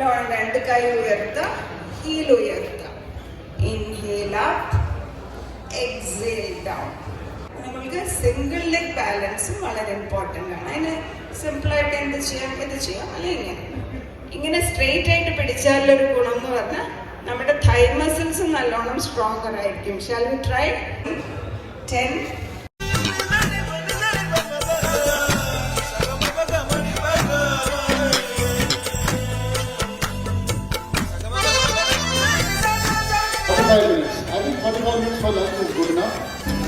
നല്ലോണം രണ്ട് കൈ ഉയർത്താം ഹീൽ ഉയർത്താം ഇൻഹേൽ എക്സേൽ നമ്മൾക്ക് സിംഗിൾ ലെഗ് ബാലൻസും വളരെ ഇമ്പോർട്ടന്റ് ആണ്. അതിന് സിമ്പിളായിട്ട് എന്ത് ചെയ്യാം? ഇത് ചെയ്യാം. അല്ലെ ഇങ്ങനെ. ഇങ്ങനെ സ്ട്രെയിറ്റ് ആയിട്ട് പിടിച്ചാലൊരു ഗുണം എന്ന് പറഞ്ഞാൽ നമ്മുടെ തൈ മസിൽസ് നല്ലോണം സ്ട്രോങ്ങർ ആയിരിക്കും. Shall we try ten think forty-five minutes for lunch is good enough.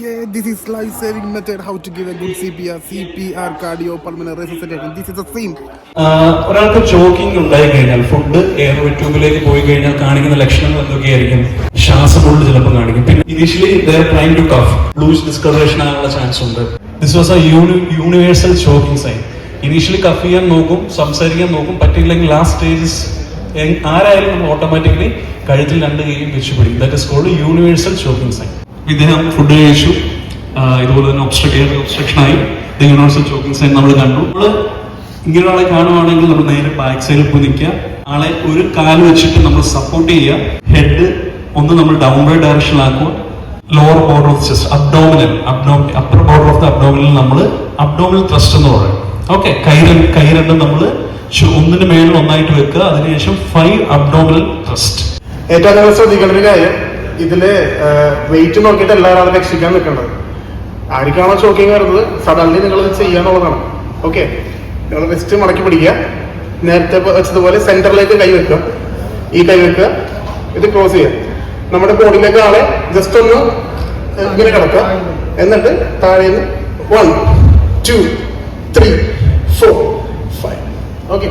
Yeah, this is life saving method how to give a good CPR, CPR, cardio, pulmonary resuscitation. This is the same. ഒരാൾക്ക് choking ഉണ്ടായി കഴിഞ്ഞാൽ food airway ട്യൂബിലേക്ക് പോയി കഴിഞ്ഞാൽ കാണിക്കുന്ന ലക്ഷണങ്ങൾ എന്തൊക്കെയായിരിക്കും? ശ്വാസമുള്ള ചിലപ്പോൾ കാണിക്കും. പിന്നെ initially they're trying to cough bluish discolouration ആകാനുള്ള ചാൻസ് ഉണ്ട്. This was a universal choking sign initially cough ചെയ്യാൻ നോക്കും സംസാരിക്കാൻ നോക്കും പറ്റില്ലെങ്കിൽ ലാസ്റ്റ് സ്റ്റേജസ് ആരായാലും നമ്മൾ ഓട്ടോമാറ്റിക്കലി കഴുത്തിൽ രണ്ട് കൈയും വെച്ച് പിടിക്കും. That is called universal choking sign ഇദ്ദേഹം ഫുഡ് കഴിച്ചു. ഇതുപോലെ തന്നെ ഒബ്സ്ട്രക്ഷൻ ആയി. യൂണിവേഴ്സൽ ചോക്കിംഗ് സൈൻ നമ്മൾ കണ്ടു. നമ്മൾ ഇങ്ങനെ ഒരാളെ കാണുവാണെങ്കിൽ നമ്മൾ നേരെ ബാക്ക് സൈഡിൽ പോയി നിൽക്കുക. ആളെ ഒരു കാൽ വെച്ചിട്ട് നമ്മൾ സപ്പോർട്ട് ചെയ്യുക. ഹെഡ് ഒന്ന് നമ്മൾ downward ഡയറക്ഷനിലാക്കുക lower border of chest abdominal abdomen upper border of the abdominal നമ്മൾ അബ്ഡോമിനൽ ത്രസ്റ്റ് എന്ന് പറയും. ഓക്കെ കൈ കൈ നമ്മൾ ഒന്നിന് മേളിൽ ഒന്നായിട്ട് വെക്കുക. അതിനുശേഷം ഫൈവ് അബ്ഡോമിനൽ ത്രസ്റ്റ് ഏറ്റവും ശ്രദ്ധിക്കേണ്ട ഒരു ഇതിൽ വെയിറ്റ് നോക്കിയിട്ട് എല്ലാവരും അത് രക്ഷിക്കാൻ നിൽക്കേണ്ടത് ആർക്കാണോ ഷോക്കിങ് വരുന്നത്? സഡൻലി നിങ്ങൾ ഇത് ചെയ്യാന്നുള്ളതാണ് ഓക്കെ നിങ്ങൾ വെസ്റ്റ് മടക്കി പിടിക്കുക. നേരത്തെ വെച്ചതുപോലെ സെന്ററിലേക്ക് കൈ വെക്കുക. ഈ കൈ വെക്കുക. ഇത് ക്ലോസ് ചെയ്യുക. നമ്മുടെ ബോഡിയിലേക്ക് ആളെ ജസ്റ്റ് ഒന്ന് ഇങ്ങനെ കിടക്കുക. എന്നിട്ട് താഴേന്ന് one two three four five okay